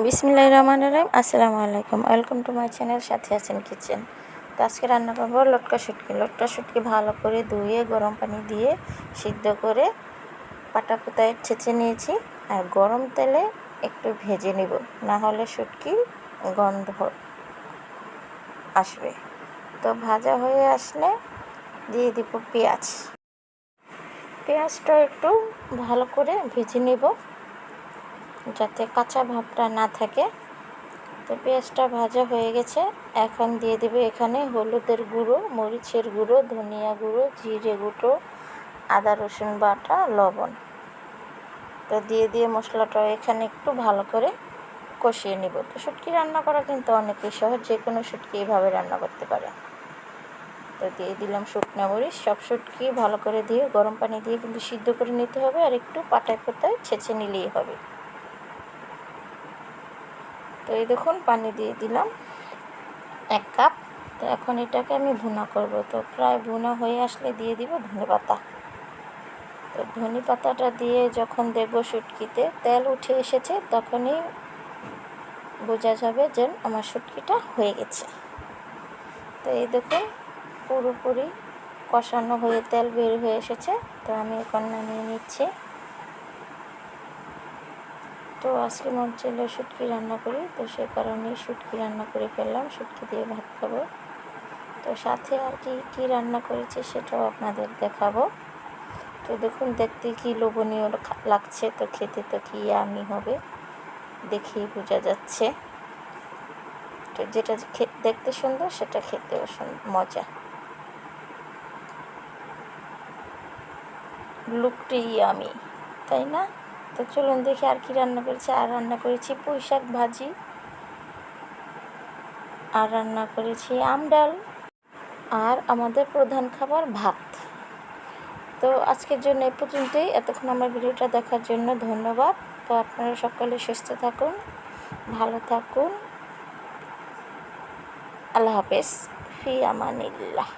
বিসমিল্লাহ রহমান রহিম। আসসালামু আলাইকুম। ওয়েলকাম টু মাই চ্যানেল সাথে আছেন কিচেন তো আজকে রান্না করব লটকা শুটকি। লটকা শুটকি ভালো করে ধুয়ে, গরম পানি দিয়ে সিদ্ধ করে পাটা পুতায় ছেঁচে নিয়েছি। আর গরম তেলে একটু ভেজে নিব। না হলে শুটকি গন্ধ আসবে। তো ভাজা হয়ে আসলে দিয়ে দিব পেঁয়াজ। পেঁয়াজটা একটু ভালো করে ভেজে নেব। যাতে কাঁচা ভাবটা না থাকে। তো পেঁয়াজটা ভাজা হয়ে গেছে। এখন দিয়ে দেবে এখানে হলুদের গুঁড়ো, মরিচের গুঁড়ো, ধনিয়া গুঁড়ো, জিরে গুঁড়ো, আদা, রসুন বাটা, লবণ। তো দিয়ে দিয়ে মশলাটা এখানে একটু ভালো করে কষিয়ে নিব। তো শুটকি রান্না করা কিন্তু অনেকই সহজ যে কোনো শুটকি এইভাবে রান্না করতে পারে। তো দিয়ে দিলাম শুকনো মরিচ। সব শুটকি ভালো করে দিয়ে গরম পানি দিয়ে কিন্তু সিদ্ধ করে নিতে হবে আর একটু পাটায় পাতায় ছেঁচে নিলেই হবে। তো এই দেখুন, পানি দিয়ে দিলাম এক কাপ। তো এখন এটাকে আমি ভুনা করব। তো প্রায় ভুনা হয়ে আসলে দিয়ে দিব ধনে পাতা। তো ধনে পাতাটা দিয়ে যখন দেখব শুটকিতে, তেল উঠে এসেছে, তখনই বোঝা যাবে যে আমার শুটকিটা হয়ে গেছে। তো এই দেখুন, পুরোপুরি কষানো হয়ে, তেল বের হয়ে এসেছে। তো আমি এখন নামিয়ে নিচ্ছি। তো আজকে মন ছিল শুটকি রান্না করি। তো সে কারণে শুটকি রান্না করে ফেললাম, শুটকি দিয়ে ভাত খাব। তো সাথে আর কি, কী রান্না করেছি সেটাও আপনাদের দেখাবো। তো দেখুন, দেখতে কি লোভনীয় লাগছে। তো খেতে তো কি আমি হবে, দেখেই বোঝা যাচ্ছে। তো যেটা দেখতে সুন্দর, সেটা খেতেও মজা। লুকটি আমি, তাই না? তো চলুন দেখি আর কি রান্না করেছি। আর রান্না করেছি পুঁই শাক ভাজি। আর রান্না করেছি আম ডাল। আর আমাদের প্রধান খাবার ভাত। তো আজকের জন্য এ পর্যন্তই। এতক্ষণ আমার ভিডিওটা দেখার জন্য ধন্যবাদ। তো আপনারা সকলে সুস্থ থাকুন, ভালো থাকুন। আল্লাহ হাফেজ। ফি আমানিল্লাহ।